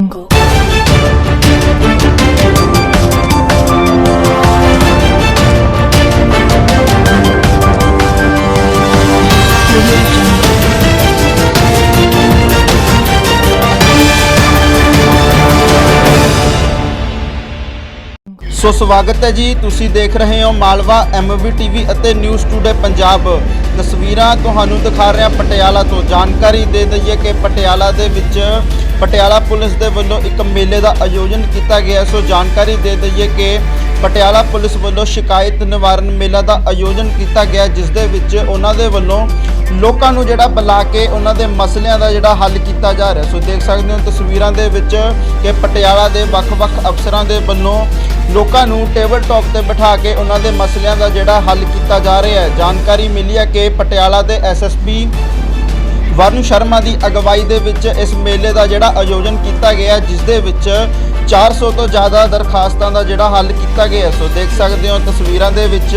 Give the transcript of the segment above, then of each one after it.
jungle. ਸੋ ਸਵਾਗਤ ਹੈ ਜੀ। ਤੁਸੀਂ ਦੇਖ ਰਹੇ ਹੋ ਮਾਲਵਾ ਐਮਵੀ ਟੀਵੀ ਅਤੇ ਨਿਊਜ਼ ਟੂਡੇ ਪੰਜਾਬ। ਤਸਵੀਰਾਂ ਤੁਹਾਨੂੰ ਦਿਖਾ ਰਿਹਾ ਪਟਿਆਲਾ ਤੋਂ। ਜਾਣਕਾਰੀ ਦੇ ਦਈਏ ਕਿ ਪਟਿਆਲਾ ਦੇ ਵਿੱਚ ਪਟਿਆਲਾ ਪੁਲਿਸ ਦੇ ਵੱਲੋਂ ਇੱਕ ਮੇਲੇ ਦਾ ਆਯੋਜਨ ਕੀਤਾ ਗਿਆ। ਸੋ ਜਾਣਕਾਰੀ ਦੇ ਦਈਏ ਕਿ ਪਟਿਆਲਾ ਪੁਲਿਸ ਵੱਲੋਂ ਸ਼ਿਕਾਇਤ ਨਿਵਾਰਨ ਮੇਲਾ ਦਾ ਆਯੋਜਨ ਕੀਤਾ ਗਿਆ, ਜਿਸ ਦੇ ਵਿੱਚ ਉਹਨਾਂ ਦੇ ਵੱਲੋਂ ਲੋਕਾਂ ਨੂੰ ਜਿਹੜਾ ਬੁਲਾ ਕੇ ਉਹਨਾਂ ਦੇ ਮਸਲਿਆਂ ਦਾ ਜਿਹੜਾ ਹੱਲ ਕੀਤਾ ਜਾ ਰਿਹਾ। ਸੋ ਦੇਖ ਸਕਦੇ ਹੋ ਤਸਵੀਰਾਂ ਦੇ ਵਿੱਚ ਕਿ ਪਟਿਆਲਾ ਦੇ ਵੱਖ-ਵੱਖ ਅਫਸਰਾਂ ਦੇ ਵੱਲੋਂ ਲੋਕਾਂ ਨੂੰ ਟੇਬਲ ਟਾਕ ਤੇ ਬਿਠਾ ਕੇ ਉਹਨਾਂ ਦੇ ਮਸਲਿਆਂ ਦਾ ਜਿਹੜਾ ਹੱਲ ਕੀਤਾ ਜਾ ਰਿਹਾ ਹੈ। ਜਾਣਕਾਰੀ ਮਿਲੀ ਹੈ ਕਿ ਪਟਿਆਲਾ ਦੇ ਐਸਐਸਪੀ ਵਰਨ ਸ਼ਰਮਾ ਦੀ ਅਗਵਾਈ ਦੇ ਵਿੱਚ ਇਸ ਮੇਲੇ ਦਾ ਜਿਹੜਾ ਆਯੋਜਨ ਕੀਤਾ ਗਿਆ, ਜਿਸ ਦੇ ਵਿੱਚ 400 ਤੋਂ ਜ਼ਿਆਦਾ ਦਰਖਾਸਤਾਂ ਦਾ ਜਿਹੜਾ ਹੱਲ ਕੀਤਾ ਗਿਆ। ਸੋ ਦੇਖ ਸਕਦੇ ਹੋ ਤਸਵੀਰਾਂ ਦੇ ਵਿੱਚ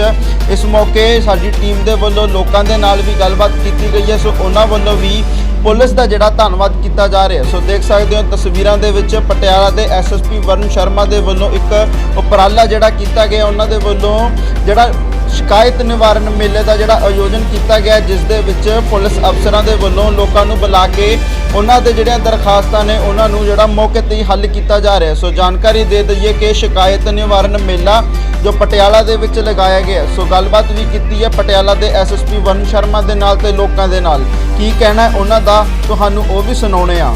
ਇਸ ਮੌਕੇ ਸਾਡੀ ਟੀਮ ਦੇ ਵੱਲੋਂ ਲੋਕਾਂ ਦੇ ਨਾਲ ਵੀ ਗੱਲਬਾਤ ਕੀਤੀ ਗਈ ਹੈ। ਸੋ ਉਹਨਾਂ ਵੱਲੋਂ ਵੀ ਪੁਲਿਸ ਦਾ ਜਿਹੜਾ ਧੰਨਵਾਦ ਕੀਤਾ ਜਾ ਰਿਹਾ। ਸੋ ਦੇਖ ਸਕਦੇ ਹੋ ਤਸਵੀਰਾਂ ਦੇ ਵਿੱਚ ਪਟਿਆਲਾ ਦੇ ਐਸਐਸਪੀ ਵਰਨ ਸ਼ਰਮਾ ਦੇ ਵੱਲੋਂ ਇੱਕ ਉਪਰਾਲਾ ਜਿਹੜਾ ਕੀਤਾ ਗਿਆ। ਉਹਨਾਂ ਦੇ ਵੱਲੋਂ ਜਿਹੜਾ ਸ਼ਿਕਾਇਤ ਨਿਵਾਰਨ ਮੇਲੇ ਦਾ ਜਿਹੜਾ ਆਯੋਜਨ ਕੀਤਾ ਗਿਆ ਜਿਸ ਦੇ ਵਿੱਚ ਪੁਲਿਸ ਅਫਸਰਾਂ ਦੇ ਵੱਲੋਂ ਲੋਕਾਂ ਨੂੰ ਬੁਲਾ ਕੇ ਉਹਨਾਂ ਦੇ ਜਿਹੜੀਆਂ ਦਰਖਾਸਤਾਂ ਨੇ, ਉਹਨਾਂ ਨੂੰ ਜਿਹੜਾ ਮੌਕੇ ਤੇ ਹੀ ਹੱਲ ਕੀਤਾ ਜਾ ਰਿਹਾ ਸੋ ਜਾਣਕਾਰੀ ਦੇ ਦਈਏ ਕਿ ਸ਼ਿਕਾਇਤ ਨਿਵਾਰਨ ਮੇਲਾ ਜੋ ਪਟਿਆਲਾ ਦੇ ਵਿੱਚ ਲਗਾਇਆ ਗਿਆ ਸੋ ਗੱਲਬਾਤ ਵੀ ਕੀਤੀ ਹੈ ਪਟਿਆਲਾ ਦੇ ਐਸਐਸਪੀ ਵਰਨ ਸ਼ਰਮਾ ਦੇ ਨਾਲ ਤੇ ਲੋਕਾਂ ਦੇ ਨਾਲ। ਕੀ ਕਹਿਣਾ ਉਹਨਾਂ ਦਾ? ਤੁਹਾਨੂੰ ਉਹ ਵੀ ਸੁਣਾਉਣੇ ਆ।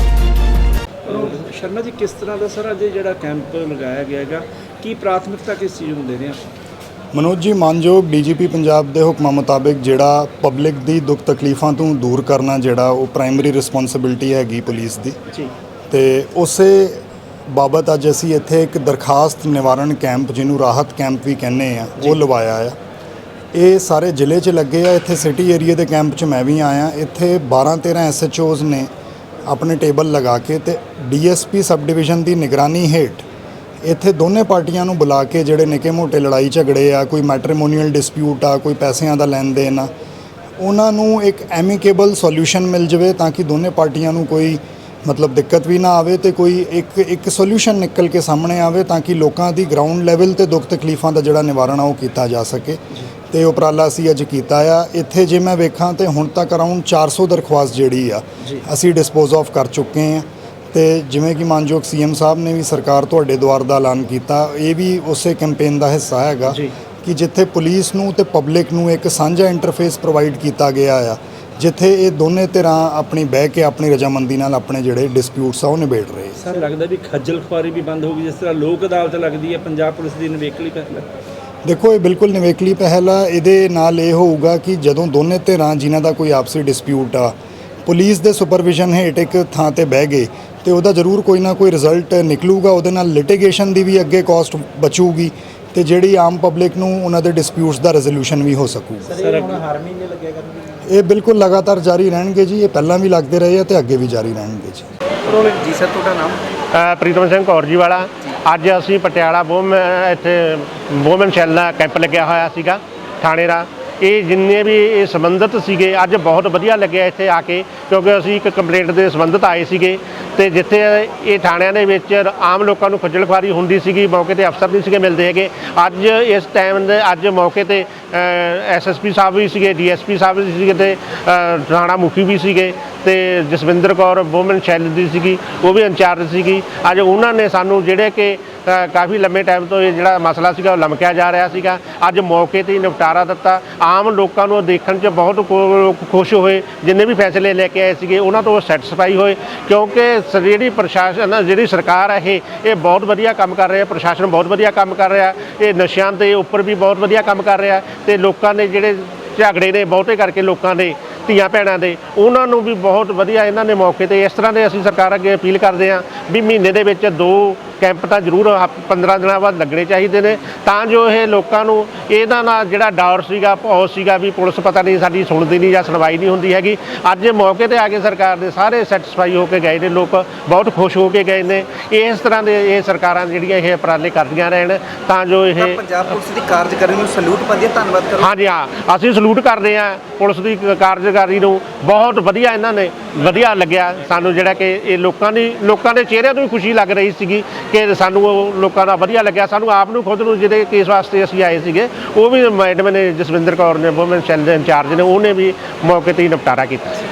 ਸ਼ਰਮਾ ਜੀ, ਕਿਸ ਤਰ੍ਹਾਂ ਦਾ ਸਰ ਅੱਜ ਜਿਹੜਾ ਕੈਂਪ ਲਗਾਇਆ ਗਿਆ ਹੈਗਾ? ਕੀ ਪ੍ਰਾਥਮਿਕਤਾ ਕਿਸ ਚੀਜ਼ ਨੂੰ ਦੇ ਰਹੇ ਆ? ਮਨੋਜ ਜੀ ਮਾਨਯੋਗ ਡੀਜੀਪੀ ਪੰਜਾਬ ਦੇ ਹੁਕਮਾਂ ਮੁਤਾਬਿਕ ਜਿਹੜਾ ਪਬਲਿਕ ਦੀ ਦੁੱਖ ਤਕਲੀਫਾਂ ਤੋਂ ਦੂਰ ਕਰਨਾ ਜਿਹੜਾ ਉਹ ਪ੍ਰਾਇਮਰੀ ਰਿਸਪੌਂਸਿਬਿਲਟੀ ਹੈਗੀ ਪੁਲਿਸ ਦੀ। ਜੀ। ਤੇ ਉਸੇ ਬਾਬਤ ਅੱਜ ਅਸੀਂ ਇੱਥੇ ਇੱਕ ਦਰਖਾਸਤ ਨਿਵਾਰਣ ਕੈਂਪ ਜਿਹਨੂੰ ਰਾਹਤ ਕੈਂਪ ਵੀ ਕਹਿੰਦੇ ਆ ਉਹ ਲਵਾਇਆ ਆ। ਇਹ ਸਾਰੇ ਜ਼ਿਲ੍ਹੇ 'ਚ ਲੱਗੇ ਆ ਇੱਥੇ ਸਿਟੀ ਏਰੀਆ ਦੇ ਕੈਂਪ 'ਚ ਮੈਂ ਵੀ ਆਇਆ। ਇੱਥੇ 12 13 ਐਸਐਚਓਜ਼ ਨੇ ਆਪਣੇ ਟੇਬਲ ਲਗਾ ਕੇ ਤੇ ਡੀਐਸਪੀ ਸਬ ਡਿਵੀਜ਼ਨ ਦੀ ਨਿਗਰਾਨੀ ਹੇਠ ਇੱਥੇ ਦੋਨੇ ਪਾਰਟੀਆਂ ਨੂੰ ਬੁਲਾ ਕੇ ਜਿਹੜੇ ਨਿੱਕੇ ਮੋਟੇ ਲੜਾਈ ਝਗੜੇ ਆ ਕੋਈ ਮੈਟ੍ਰੀਮੋਨੀਅਲ ਡਿਸਪਿਊਟ ਆ ਕੋਈ ਪੈਸਿਆਂ ਦਾ ਲੈਣ ਦੇਣ ਆ ਉਹਨਾਂ ਨੂੰ ਇੱਕ ਐਮੀਕੇਬਲ ਸੋਲੂਸ਼ਨ ਮਿਲ ਜਾਵੇ ਤਾਂ ਕਿ ਦੋਨੇ ਪਾਰਟੀਆਂ ਨੂੰ ਕੋਈ ਮਤਲਬ ਦਿੱਕਤ ਵੀ ਨਾ ਆਵੇ ਤੇ ਕੋਈ ਇੱਕ ਇੱਕ ਸੋਲੂਸ਼ਨ ਨਿਕਲ ਕੇ ਸਾਹਮਣੇ ਆਵੇ ਤਾਂ ਕਿ ਲੋਕਾਂ ਦੀ ਗਰਾਊਂਡ ਲੈਵਲ ਤੇ ਦੁੱਖ ਤਕਲੀਫਾਂ ਦਾ ਜਿਹੜਾ ਨਿਵਾਰਣ ਆ ਉਹ ਕੀਤਾ ਜਾ ਸਕੇ। ਤੇ ਉਪਰਾਲਾ ਅਸੀਂ ਅੱਜ ਕੀਤਾ ਆ। ਇੱਥੇ ਜੇ ਮੈਂ ਵੇਖਾਂ ਤੇ ਹੁਣ ਤੱਕ ਅਰਾਊਂਡ 400 ਦਰਖਾਸਤ ਜਿਹੜੀ ਆ ਅਸੀਂ ਡਿਸਪੋਜ਼ ਆਫ ਕਰ ਚੁੱਕੇ ਆ। ਤੇ ਜਿਵੇਂ ਕਿ ਮਾਨਯੋਗ ਸੀਐਮ ਸਾਹਿਬ ਨੇ ਵੀ ਸਰਕਾਰ ਤੁਹਾਡੇ ਦੁਆਰ ਦਾ ਐਲਾਨ ਕੀਤਾ ਇਹ ਵੀ ਉਸੇ ਕੈਂਪੇਨ ਦਾ ਹਿੱਸਾ ਹੈਗਾ। ਕਿ ਜਿੱਥੇ ਪੁਲਿਸ ਨੂੰ ਤੇ ਪਬਲਿਕ ਨੂੰ ਇੱਕ ਸਾਂਝਾ ਇੰਟਰਫੇਸ ਪ੍ਰੋਵਾਈਡ ਕੀਤਾ ਗਿਆ ਆ ਜਿੱਥੇ ਇਹ ਦੋਨੇ ਧਿਰਾਂ ਆਪਣੀ ਬਹਿ ਕੇ ਆਪਣੀ ਰਜਾਮੰਦੀ ਨਾਲ ਆਪਣੇ ਜਿਹੜੇ ਡਿਸਪਿਊਟਸ ਆ ਉਹ ਨਿਬੇੜ ਰਹੇ ਸਰ ਲੱਗਦਾ ਵੀ ਖੱਜਲ ਖੁਆਰੀ ਵੀ ਬੰਦ ਹੋ ਗਈ ਜਿਸ ਤਰ੍ਹਾਂ ਲੋਕ ਅਦਾਲਤ ਲੱਗਦੀ ਹੈ ਪੰਜਾਬ ਪੁਲਿਸ ਦੀ ਨਵੇਕਲੀ ਪਹਿਲ। ਦੇਖੋ ਇਹ ਬਿਲਕੁਲ ਨਿਵੇਕਲੀ ਪਹਿਲ ਆ ਇਹਦੇ ਨਾਲ ਇਹ ਹੋਊਗਾ ਕਿ ਜਦੋਂ ਦੋਨੇ ਧਿਰਾਂ ਜਿਨ੍ਹਾਂ ਦਾ ਕੋਈ ਆਪਸੀ ਡਿਸਪਿਊਟ ਆ ਪੁਲਿਸ ਦੇ ਸੁਪਰਵਿਜ਼ਨ ਹੇਠ ਇੱਕ ਥਾਂ ਤੇ ਬਹਿ ਗਏ ਤੇ ਉਹਦਾ ਜ਼ਰੂਰ ਕੋਈ ਨਾ ਕੋਈ ਰਿਜ਼ਲਟ ਨਿਕਲੂਗਾ। ਉਹਦੇ ਨਾਲ ਲਿਟੀਗੇਸ਼ਨ ਦੀ ਵੀ ਅੱਗੇ ਕਾਸਟ ਬਚੂਗੀ ਤੇ ਜਿਹੜੀ ਆਮ ਪਬਲਿਕ ਨੂੰ ਉਹਨਾਂ ਦੇ ਡਿਸਪਿਊਟਸ ਦਾ ਰੈਜ਼ੋਲੂਸ਼ਨ ਵੀ ਹੋ ਸਕੂਗਾ। ਸਰ ਇਹ ਬਿਲਕੁਲ ਲਗਾਤਾਰ ਜਾਰੀ ਰਹਿਣਗੇ ਜੀ। ਇਹ ਪਹਿਲਾਂ ਵੀ ਲੱਗਦੇ ਰਹੇ ਆ ਤੇ ਅੱਗੇ ਵੀ ਜਾਰੀ ਰਹਿਣਗੇ ਜੀ। ਜੀ ਸਰ ਤੁਹਾਡਾ ਨਾਮ? ਪ੍ਰੀਤਮ ਸਿੰਘ ਕੌਰ ਜੀ। ਵਾਲਾ ਅੱਜ ਅਸੀਂ ਪਟਿਆਲਾ ਵੋਮ ਇੱਥੇ ਵੋਮਨ ਸੈੱਲ ਦਾ ਕੈਂਪ ਲੱਗਿਆ ਹੋਇਆ ਸੀਗਾ ਥਾਣੇ ਦਾ। ਇਹ ਜਿੰਨੇ ਵੀ ਇਹ ਸੰਬੰਧਿਤ ਸੀਗੇ, ਅੱਜ ਬਹੁਤ ਵਧੀਆ ਲੱਗਿਆ ਇੱਥੇ ਆ ਕੇ, ਕਿਉਂਕਿ ਅਸੀਂ ਇੱਕ ਕੰਪਲੇਂਟ ਦੇ ਸੰਬੰਧਿਤ ਆਏ ਸੀਗੇ ਤੇ ਜਿੱਥੇ ਇਹ ਥਾਣਿਆਂ ਦੇ ਵਿੱਚ ਆਮ ਲੋਕਾਂ ਨੂੰ ਖੱਜਲ ਖੁਆਰੀ ਹੁੰਦੀ ਸੀਗੀ, ਮੌਕੇ ਤੇ ਅਫਸਰ ਨਹੀਂ ਸੀਗੇ ਮਿਲਦੇ ਹੈਗੇ। ਅੱਜ ਇਸ ਟਾਈਮ ਦੇ, ਅੱਜ ਮੌਕੇ ਤੇ ਐਸਐਸਪੀ ਸਾਹਿਬ ਵੀ ਸੀਗੇ ਡੀਐਸਪੀ ਸਾਹਿਬ ਵੀ ਸੀਗੇ ਤੇ ਥਾਣਾ ਮੁਖੀ ਵੀ ਸੀਗੇ ਤੇ ਜਸਵਿੰਦਰ ਕੌਰ, ਵੂਮਨ ਸ਼ੈਲ ਦੀ ਸੀਗੀ, ਉਹ ਵੀ ਇੰਚਾਰਜ ਸੀਗੀ। ਅੱਜ ਉਹਨਾਂ ਨੇ ਸਾਨੂੰ ਜਿਹੜੇ ਕਿ ਕਾਫੀ ਲੰਮੇ ਟਾਈਮ ਤੋਂ ਇਹ ਜਿਹੜਾ ਮਸਲਾ ਸੀਗਾ ਉਹ ਲਮਕਿਆ ਜਾ ਰਿਹਾ ਸੀਗਾ। ਅੱਜ ਮੌਕੇ ਤੇ ਹੀ ਨਿਪਟਾਰਾ ਦਿੱਤਾ। ਆਮ ਲੋਕਾਂ ਨੂੰ ਦੇਖਣ 'ਚ ਬਹੁਤ ਖੁਸ਼ ਹੋਏ। ਜਿੰਨੇ ਵੀ ਫੈਸਲੇ ਲੈ ਕੇ ਆਏ ਸੀਗੇ, ਉਹਨਾਂ ਤੋਂ ਸੈਟੀਸਫਾਈ ਹੋਏ। ਕਿਉਂਕਿ ਸ- ਜਿਹੜੀ ਪ੍ਰਸ਼ਾਸਨ, ਜਿਹੜੀ ਸਰਕਾਰ ਹੈ ਇਹ ਇਹ ਬਹੁਤ ਵਧੀਆ ਕੰਮ ਕਰ ਰਿਹਾ। ਪ੍ਰਸ਼ਾਸਨ ਬਹੁਤ ਵਧੀਆ ਕੰਮ ਕਰ ਰਿਹਾ। ਇਹ ਨਸ਼ਿਆਂ ਦੇ ਉੱਪਰ ਵੀ ਬਹੁਤ ਵਧੀਆ ਕੰਮ ਕਰ ਰਿਹਾ। ਤੇ ਲੋਕਾਂ ਨੇ ਜਿਹੜੇ ਝਗੜੇ ਨੇ, ਬਹੁਤੇ ਕਰਕੇ ਲੋਕਾਂ ਦੇ ਧੀਆਂ ਭੈਣਾਂ ਦੇ ਉਹਨਾਂ ਨੂੰ ਵੀ ਬਹੁਤ ਵਧੀਆ ਇਹਨਾਂ ਨੇ ਮੌਕੇ ਤੇ ਇਸ ਤਰ੍ਹਾਂ ਦੇ ਅਸੀਂ ਸਰਕਾਰ ਅੱਗੇ ਅਪੀਲ ਕਰਦੇ ਹਾਂ ਵੀ ਮਹੀਨੇ ਦੇ ਵਿੱਚ ਦੋ ਕੈਂਪ ਤਾਂ ਜ਼ਰੂਰ ਹਫ- 15 ਦਿਨਾਂ ਬਾਅਦ ਲੱਗਣੇ ਚਾਹੀਦੇ ਨੇ ਤਾਂ ਜੋ ਇਹ ਲੋਕਾਂ ਨੂੰ ਇਹਦਾ ਨਾਲ ਜਿਹੜਾ ਡਰ ਸੀਗਾ ਭੌ ਸੀਗਾ ਵੀ ਪੁਲਿਸ ਪਤਾ ਨਹੀਂ ਸਾਡੀ ਸੁਣਦੀ ਨਹੀਂ ਜਾਂ ਸੁਣਵਾਈ ਨਹੀਂ ਹੁੰਦੀ ਹੈਗੀ। ਅੱਜ ਮੌਕੇ ਤੇ ਆ ਕੇ ਸਰਕਾਰ ਦੇ ਸਾਰੇ ਸੈਟੀਸਫਾਈ ਹੋ ਕੇ ਗਏ ਨੇ ਲੋਕ ਬਹੁਤ ਖੁਸ਼ ਹੋ ਕੇ ਗਏ ਨੇ। ਇਸ ਤਰ੍ਹਾਂ ਦੇ ਇਹ ਸਰਕਾਰਾਂ ਜਿਹੜੀਆਂ ਇਹ ਉਪਰਾਲੇ ਕਰਦੀਆਂ ਰਹਿਣ ਤਾਂ ਜੋ ਇਹ ਪੰਜਾਬ ਪੁਲਿਸ ਦੀ ਕਾਰਜਕਾਰੀ ਨੂੰ ਸਲੂਟ ਪਾਉਂਦੀ ਹੈ ਧੰਨਵਾਦ ਕਰੋ। ਹਾਂਜੀ ਹਾਂ ਅਸੀਂ ਸਲੂ ਸਲੂਟ ਕਰਦੇ ਆ ਪੁਲਿਸ ਦੀ ਕ- ਕਾਰਜਕਾਰੀ ਨੂੰ ਬਹੁਤ ਵਧੀਆ ਇਹਨਾਂ ਨੇ ਵਧੀਆ ਲੱਗਿਆ। ਸਾਨੂੰ ਜਿਹੜਾ ਕਿ ਇਹ ਲੋਕਾਂ ਦੀ ਲੋਕਾਂ ਦੇ ਚਿਹਰਿਆਂ ਤੋਂ ਵੀ ਖੁਸ਼ੀ ਲੱਗ ਰਹੀ ਸੀਗੀ ਕਿ ਸਾਨੂੰ ਉਹ ਲੋਕਾਂ ਦਾ ਵਧੀਆ ਲੱਗਿਆ। ਸਾਨੂੰ ਆਪ ਨੂੰ ਖੁਦ ਨੂੰ ਜਿਹਦੇ ਕੇਸ ਵਾਸਤੇ ਅਸੀਂ ਆਏ ਸੀਗੇ, ਉਹ ਵੀ ਮੈਡਮ ਨੇ ਜਸਵਿੰਦਰ ਕੌਰ ਨੇ, ਵੂਮਨ ਸੈੱਲ ਦੇ ਇੰਚਾਰਜ ਨੇ, ਉਹਨੇ ਵੀ ਮੌਕੇ ਤੇ ਹੀ ਨਿਪਟਾਰਾ ਕੀਤਾ